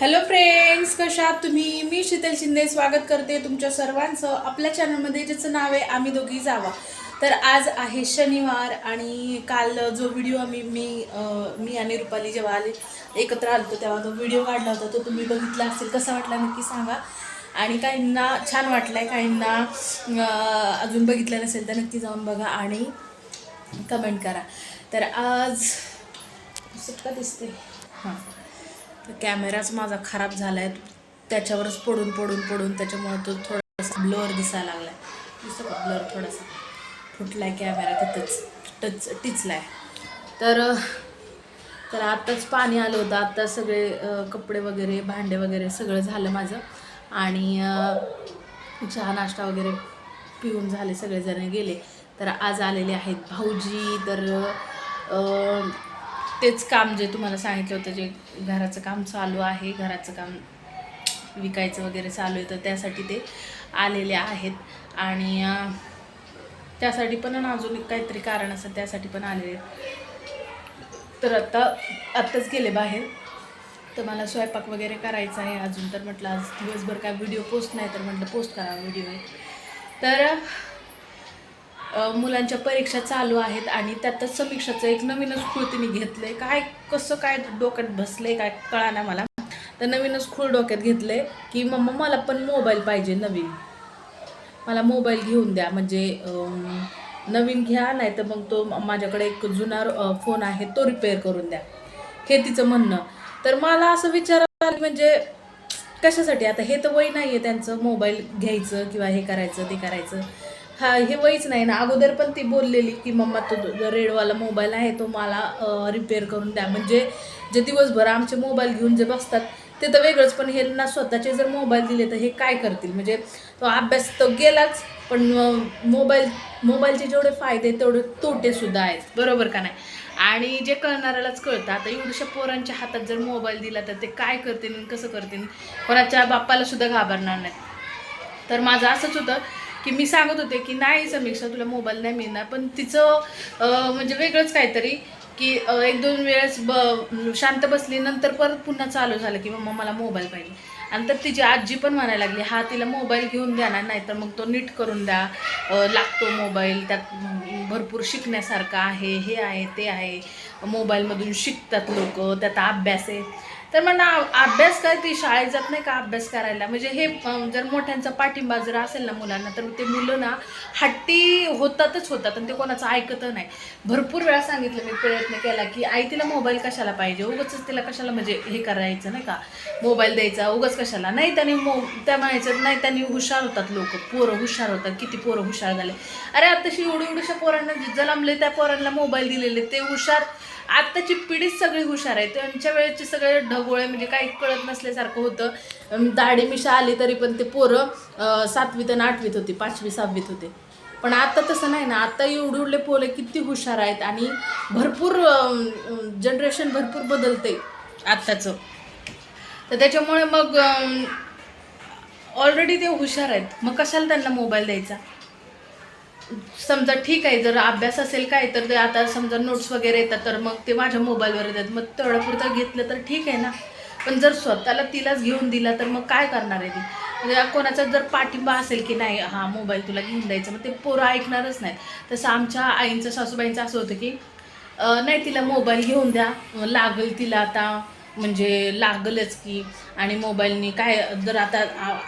Hello friends कशा तुम्ही? मी शीतल शिंदे स्वागत करते तुमच्या सर्वांचं. आपल्या चॅनलमध्ये ज्याचं नाव आहे आम्ही दोघी जावा. तर आज आहे शनिवार आणि काल जो व्हिडिओ आम्ही मी मी आणि रुपाली जेव्हा आले एकत्र आलो तेव्हा तो व्हिडिओ काढला होता. तो तुम्ही बघितला असेल कसा वाटला नक्की सांगा. आणि काहींना छान वाटलं आहे काहींना अजून बघितलं नसेल तर नक्की जाऊन बघा आणि कमेंट करा. तर आज सुटका दिसते. हां. तर कॅमेराच माझा खराब झाला आहे त्याच्यावरच पडून पडून पडून त्याच्यामुळे तो थोडासा ब्लर दिसायला लागला आहे दिसतो का ब्लर थोडासा? फुटला आहे कॅमेरा तिथंच टच टिचला आहे तर तर आत्ताच पाणी आलं होतं. आत्ता सगळे कपडे वगैरे भांडे वगैरे सगळं झालं माझं. आणि चहा नाश्ता वगैरे पिऊन झाले सगळेजण गेले. तर आज आलेले आहेत भाऊजी. तर तेच काम जे तुम्हाला सांगितलं होतं जे घराचं काम चालू आहे घराचं काम विकायचं वगैरे चालू आहे तर त्यासाठी ते आलेले आहेत. आणि त्यासाठी पण अजून एक काहीतरी कारण असं त्यासाठी पण आलेले आहेत. तर आत्ता आत्ताच गेले बाहेर. तर मला स्वयंपाक वगैरे करायचा आहे अजून तर म्हटलं आज दिवसभर काय व्हिडिओ पोस्ट नाही तर म्हटलं पोस्ट करा व्हिडिओ. तर मुलांच्या परीक्षा चालू आहेत आणि त्यातच समीक्षाचं एक नवीनच खूळ तिने आहे काय कसं काय डोक्यात बसलंय काय कळा मला. तर नवीनच खूळ डोक्यात घेतलंय की मम्मा मला पण मोबाईल पाहिजे नवीन. मला मोबाईल घेऊन द्या. म्हणजे नवीन घ्या नाही तर मग तो माझ्याकडे एक जुना फोन आहे तो रिपेअर करून द्या. हे तिचं म्हणणं. तर मला असं विचार म्हणजे कशासाठी? आता हे तर वय नाही आहे त्यांचं मोबाईल घ्यायचं किंवा हे करायचं ते करायचं. हा हे वयच नाही ना. अगोदर पण ती बोललेली की मम्मा तो जो रेडवाला मोबाईल आहे तो मला रिपेअर करून द्या. म्हणजे जे दिवसभर आमचे मोबाईल घेऊन जे बसतात ते तर वेगळंच पण ह्यांना स्वतःचे जर मोबाईल दिले तर हे काय करतील? म्हणजे तो अभ्यास तर गेलाच पण मोबाईल मोबाईलचे जेवढे फायदे तेवढे तोटेसुद्धा आहेत. बरोबर का नाही? आणि जे कळणाऱ्यालाच कळतं. आता एवढ्याशा पोरांच्या हातात जर मोबाईल दिला तर ते काय करतील कसं करतील? कोणाच्या बाप्पालासुद्धा घाबरणार नाहीत. तर माझं असंच होतं. की मी सांगत होते की नाही समीक्षा तुला मोबाईल नाही मिळणार. पण तिचं म्हणजे वेगळंच काहीतरी की एक दोन वेळेस ब शांत बसली नंतर परत पुन्हा चालू झालं की मम्मा मला मोबाईल पाहिजे. आणि तर तिची आजी पण म्हणायला लागली हा तिला मोबाईल घेऊन द्या ना नाहीतर मग तो नीट करून द्या. लागतो मोबाईल त्यात भरपूर शिकण्यासारखं आहे हे आहे ते आहे. मोबाईलमधून शिकतात लोक त्यात अभ्यास आहे. तर मग ना अभ्यास काय ती शाळेत जात नाही का अभ्यास करायला? म्हणजे हे जर मोठ्यांचा पाठिंबा जर असेल ना मुलांना तर ते मुलं ना हट्टी होतातच होतात आणि ते कोणाचं ऐकत नाही. भरपूर वेळा सांगितलं मी प्रयत्न केला की आई तिला मोबाईल कशाला पाहिजे? उगाच तिला कशाला म्हणजे हे करायचं नाही का? मोबाईल द्यायचा उगाच कशाला? नाही त्याने मो त्या म्हणायचं नाही त्यांनी हुशार होतात लोक. पोरं हुशार होतात. किती पोरं हुशार झाले. अरे आताशी एवढी एवढ्याशा पोरांना जे त्या पोरांना मोबाईल दिलेले ते हुशार आत्ताची पिढीच सगळी हुशार आहे. त्यांच्या वेळेचे सगळे ढगोळे म्हणजे काही कळत नसल्यासारखं होतं. दाढी मिशा आली तरी पण ते पोरं सातवीत आणि आठवीत होती पाचवी सहावीत होते. पण आता तसं नाही ना. आता एवढे एवढे पोले किती हुशार आहेत आणि भरपूर जनरेशन भरपूर बदलते आत्ताचं. तर त्याच्यामुळे मग ऑलरेडी ते हुशार आहेत. मग कशाला त्यांना मोबाईल द्यायचा? समजा ठीक आहे जर अभ्यास असेल काय तर ते आता समजा नोट्स वगैरे येतात तर मग ते माझ्या मोबाईलवर येतात. मग तेवढं पुरतं घेतलं तर ठीक आहे ना. पण जर स्वतःला तिलाच घेऊन दिला तर मग काय करणार आहे ती? म्हणजे कोणाचा जर पाठिंबा असेल की नाही हा मोबाईल तुला घेऊन द्यायचा मग ते पोरं ऐकणारच नाहीत. तसं आमच्या आईंचं सासूबाईंचं असं होतं की नाही तिला मोबाईल घेऊन द्या. लागेल तिला आता. म्हणजे लागलच की आणि मोबाईलनी काय जर आता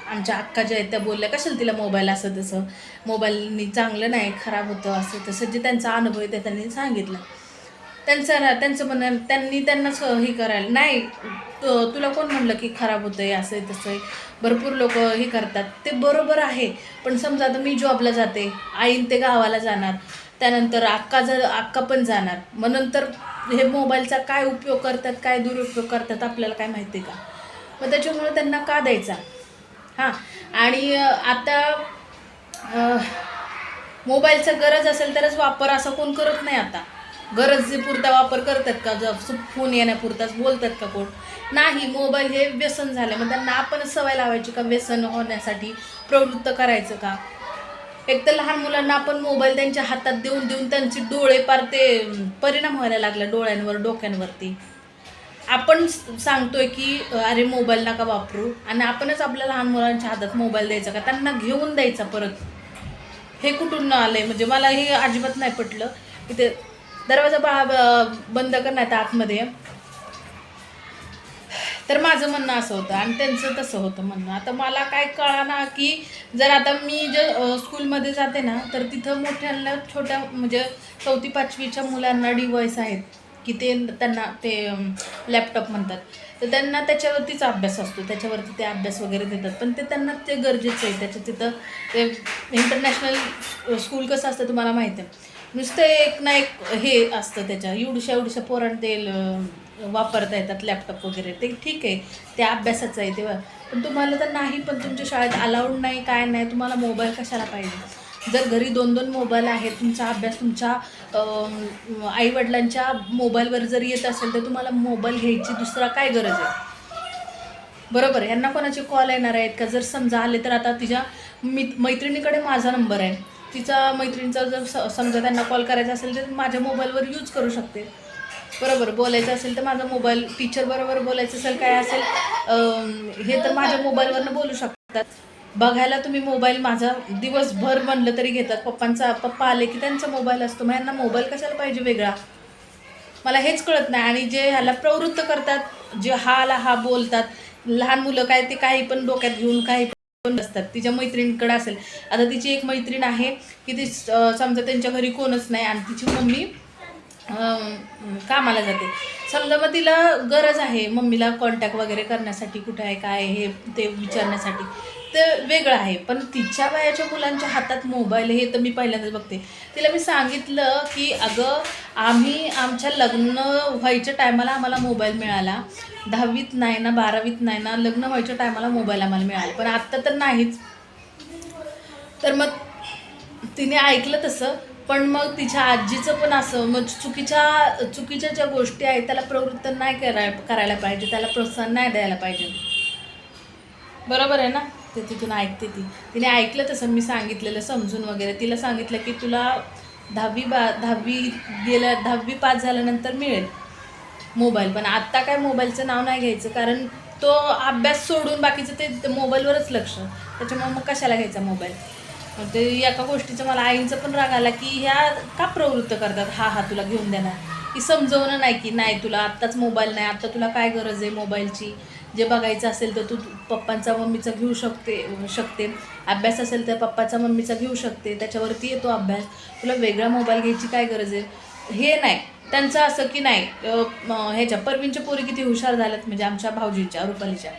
आमच्या अक्का ज्या आहेत त्या बोलल्या कशाला तिला मोबाईल असं तसं? मोबाईलनी चांगलं नाही खराब होतं असं तसं. जे त्यांचा अनुभव आहे ते त्यांनी सांगितलं. त्यांचं ना त्यांचं म्हणणं त्यांनी त्यांनाच हे करायला नाही तुला कोण म्हणलं की खराब होतं आहे असं आहे तसं आहे भरपूर लोक हे करतात. ते बरोबर आहे पण समजा आता मी जॉबला जाते आईन ते गावाला जाणार त्यानंतर अक्का जर अक्का पण जाणार. मग नंतर हे मोबाईलचा काय उपयोग करतात काय दुरुपयोग करतात आपल्याला काय माहिती आहे का? मग त्याच्यामुळे त्यांना का द्यायचा? हां. आणि आता मोबाईलचं मोबाईलचा गरज असेल तरच वापर असा कोण करत नाही आता. गरजेपुरता वापर करतात का? जर फोन येण्यापुरताच बोलतात का कोण? नाही मोबाईल हे व्यसन झालं. मग त्यांना आपणच सवय लावायची का व्यसन होण्यासाठी प्रवृत्त करायचं का? एक तर लहान मुलांना आपण मोबाईल त्यांच्या हातात देऊन देऊन त्यांचे डोळे पार ते परिणाम व्हायला लागला डोळ्यांवर डोक्यांवरती. आपण सांगतोय की अरे मोबाईल नका वापरू. आणि आपणच आपल्या लहान मुलांच्या हातात मोबाईल द्यायचा का? त्यांना घेऊन द्यायचा परत. हे कुठून आलंय? म्हणजे मला हे अजिबात नाही पटलं. की ते दरवाजा बा ब- बंद करण्यात आतमध्ये तर माझं म्हणणं असं होतं आणि त्यांचं तसं होतं म्हणणं. आता मला काय कळाना की जर आता मी जे स्कूलमध्ये जाते ना तर तिथं मोठ्यांना छोट्या म्हणजे चौथी पाचवीच्या मुलांना डिवाईस आहेत की ते त्यांना ते लॅपटॉप म्हणतात. तर त्यांना त्याच्यावरतीच अभ्यास असतो. त्याच्यावरती ते अभ्यास वगैरे देतात. पण ते त्यांना ते गरजेचं आहे. त्याच्या तिथं ते इंटरनॅशनल स्कूल कसं असतं तुम्हाला माहिती आहे. नुसतं एक ना एक हे असतं त्याच्या एवढशा एवढशा पोरांना ते वापरता येतात लॅपटॉप वगैरे. ते ठीक आहे. ते अभ्यासाचं आहे तेव्हा. पण तुम्हाला तर नाही पण तुमच्या शाळेत अलाउड नाही काय नाही तुम्हाला मोबाईल कशाला पाहिजे? जर घरी दोन दोन मोबाईल आहेत तुमचा अभ्यास तुमच्या आईवडिलांच्या मोबाईलवर जर येत असेल तर तुम्हाला मोबाईल घ्यायची दुसरा काय गरज आहे? बरोबर यांना कोणाचे कॉल येणार आहेत का? जर समजा आले तर आता तिच्या मित मैत्रिणीकडे माझा नंबर आहे. तिचा मैत्रिणीचा जर स- समजा त्यांना कॉल करायचा असेल तर माझ्या मोबाईलवर यूज करू शकते. बरोबर बोलायचं असेल तर माझा मोबाईल टीचर बरोबर बोलायचं असेल काय असेल हे तर माझ्या मोबाईलवरनं बोलू शकतात. बघायला तुम्ही मोबाईल माझा दिवसभर म्हणलं तरी घेतात. पप्पांचा पप्पा आले की त्यांचा मोबाईल असतो. मग यांना मोबाईल कशाला पाहिजे वेगळा? मला हेच कळत नाही. आणि जे ह्याला प्रवृत्त करतात जे हाला हा बोलतात लहान मुलं काय ते काही पण डोक्यात घेऊन काही पण असतात तिच्या मैत्रिणीकडे असेल. आता तिची एक मैत्रीण आहे की ती समजा त्यांच्या घरी कोणच नाही आणि तिची मम्मी कामाला जाते. समजा मग तिला गरज आहे मम्मीला कॉन्टॅक्ट वगैरे करण्यासाठी कुठे आहे काय हे ते विचारण्यासाठी. ते वेगळं आहे. पण तिच्या वयाच्या मुलांच्या हातात मोबाईल हे तर मी पहिल्यांदाच बघते. तिला मी सांगितलं की अगं आम्ही आमच्या लग्न व्हायच्या टायमाला आम्हाला मोबाईल मिळाला. दहावीत नाही ना बारावीत नाही ना लग्न व्हायच्या टायमाला मोबाईल आम्हाला मिळाला. पण आत्ता तर नाहीच. तर मग तिने ऐकलं तसं. पण मग तिच्या आजीचं पण असं मग चुकीच्या चुकीच्या ज्या गोष्टी आहेत त्याला प्रवृत्त नाही कराय करायला पाहिजे त्याला प्रोत्साहन नाही द्यायला पाहिजे. बरोबर आहे ना? ते तिथून ऐकते ती. तिने ऐकलं तसं मी सांगितलेलं समजून वगैरे. तिला सांगितलं की तुला दहावी बा दहावी गेल्या दहावी पास झाल्यानंतर मिळेल मोबाईल. पण आत्ता काय मोबाईलचं नाव नाही घ्यायचं कारण तो अभ्यास सोडून बाकीचं ते मोबाईलवरच लक्ष. त्याच्यामुळे मग कशाला घ्यायचा मोबाईल? ते एका गोष्टीचं मला आईंचं पण राग आला की ह्या का प्रवृत्त करतात? हा हा तुला घेऊन देणार. की समजवणं नाही की नाही तुला आत्ताच मोबाईल नाही आत्ता तुला काय गरज आहे मोबाईलची? जे बघायचं असेल तर तू पप्पांचा मम्मीचा घेऊ शकते शकते. अभ्यास असेल तर पप्पाचा मम्मीचा घेऊ शकते. त्याच्यावरती येतो अभ्यास. तुला वेगळा मोबाईल घ्यायची काय गरज आहे? हे नाही. त्यांचं असं की नाही ह्याच्या परवीनच्या पोरी किती हुशार झाल्यात? म्हणजे आमच्या भाऊजीच्या रुपालीच्या.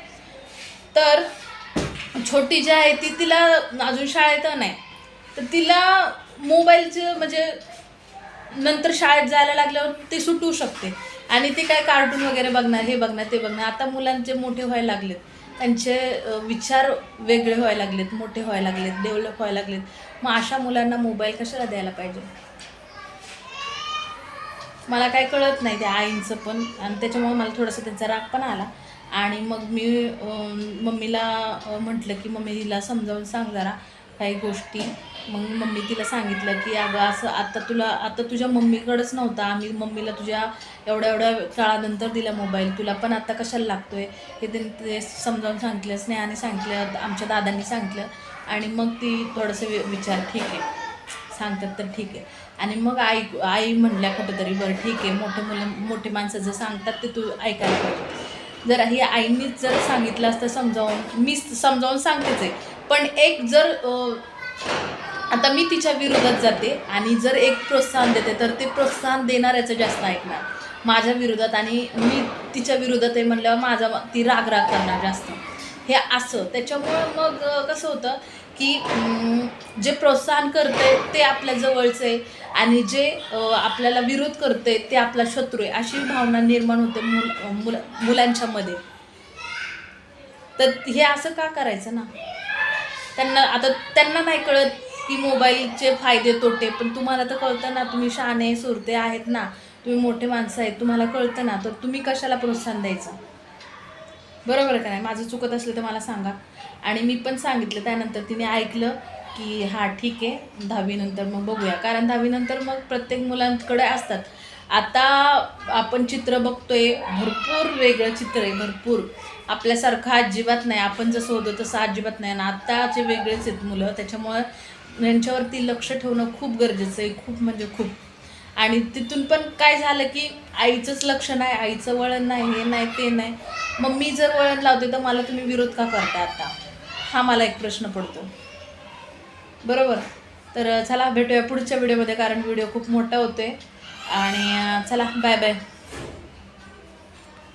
तर छोटी जी आहे ती तिला अजून शाळेत नाही. तर तिला मोबाईलचं म्हणजे नंतर शाळेत जायला लागल्यावर ते सुटू शकते. आणि ती काय कार्टून वगैरे बघणार हे बघणार ते बघणार. आता मुलांचे मोठे व्हायला लागलेत. त्यांचे विचार वेगळे व्हायला लागलेत मोठे व्हायला लागलेत डेव्हलप व्हायला लागलेत. मग अशा मुलांना मोबाईल कशाला द्यायला पाहिजे? मला काय कळत नाही त्या आईंचं पण. आणि त्याच्यामुळे मला थोडासा त्यांचा राग पण आला. आणि मग मी मम्मीला म्हटलं की मम्मी तिला समजावून सांग जरा काही गोष्टी. मग मम्मी तिला सांगितलं की अगं असं आता तुला आता तुझ्या मम्मीकडंच नव्हता. आम्ही मम्मीला तुझ्या एवढ्या एवढ्या काळानंतर दिला मोबाईल. तुला पण आता कशाला लागतोय? हे त्यांनी ते समजावून सांगितलं स्नेहाने सांगितलं आमच्या दादांनी सांगितलं. आणि मग ती थोडंसं वि- विचार ठीक आहे. सांगतात तर ठीक आहे. आणि मग आई आई म्हणल्या कुठंतरी बरं ठीक आहे. मोठे मुलं मोठे माणसं जर सांगतात ते तू ऐकायला पाहिजे. जर ही आईनीच जर सांगितलं असतं समजावून मी समजावून सांगतेच आहे. पण एक जर आता मी तिच्या विरोधात जाते आणि जर एक प्रोत्साहन देते तर ते प्रोत्साहन देणाऱ्याचं जास्त ऐकणार. माझ्या विरोधात आणि मी तिच्या विरोधात आहे म्हणल्यावर माझा ती राग राग करणार जास्त. हे असं. त्याच्यामुळं मग कसं होतं की जे प्रोत्साहन करते ते आपल्या जवळचं आहे आणि जे आपल्याला विरोध करते ते आपला शत्रू आहे अशी भावना निर्माण होते मुल मुल मुलांच्यामध्ये तर हे असं का करायचं ना? त्यांना आता त्यांना नाही कळत की मोबाईलचे फायदे तोटे पण तुम्हाला तर कळतं ना तुम्ही शहाणे सुरते आहेत ना तुम्ही मोठे माणसं आहेत तुम्हाला कळतं ना तर तुम्ही कशाला प्रोत्साहन द्यायचं? बरोबर का नाही? माझं चुकत असलं तर मला सांगा. आणि मी पण सांगितलं त्यानंतर तिने ऐकलं की हां ठीक आहे दहावीनंतर मग बघूया. कारण दहावीनंतर मग प्रत्येक मुलांकडे असतात. आता आपण चित्र बघतोय भरपूर वेगळं चित्र आहे भरपूर. आपल्यासारखं अजिबात नाही. आपण जसं होतो तसं अजिबात नाही. आणि आत्ताचे वेगळेच आहेत मुलं. त्याच्यामुळं यांच्यावरती लक्ष ठेवणं खूप गरजेचं आहे. खूप म्हणजे खूप. आणि तिथून पण काय झालं की आईचंच लक्ष नाही आईचं वळण नाही हे नाही ते नाही. मग मी जर वळण लावते तर मला तुम्ही विरोध का करता आता? हा मला एक प्रश्न पडतो. बरोबर? तर चला भेटूया पुढच्या व्हिडिओमध्ये कारण व्हिडिओ खूप मोठा होतो आहे आणि चला बाय बाय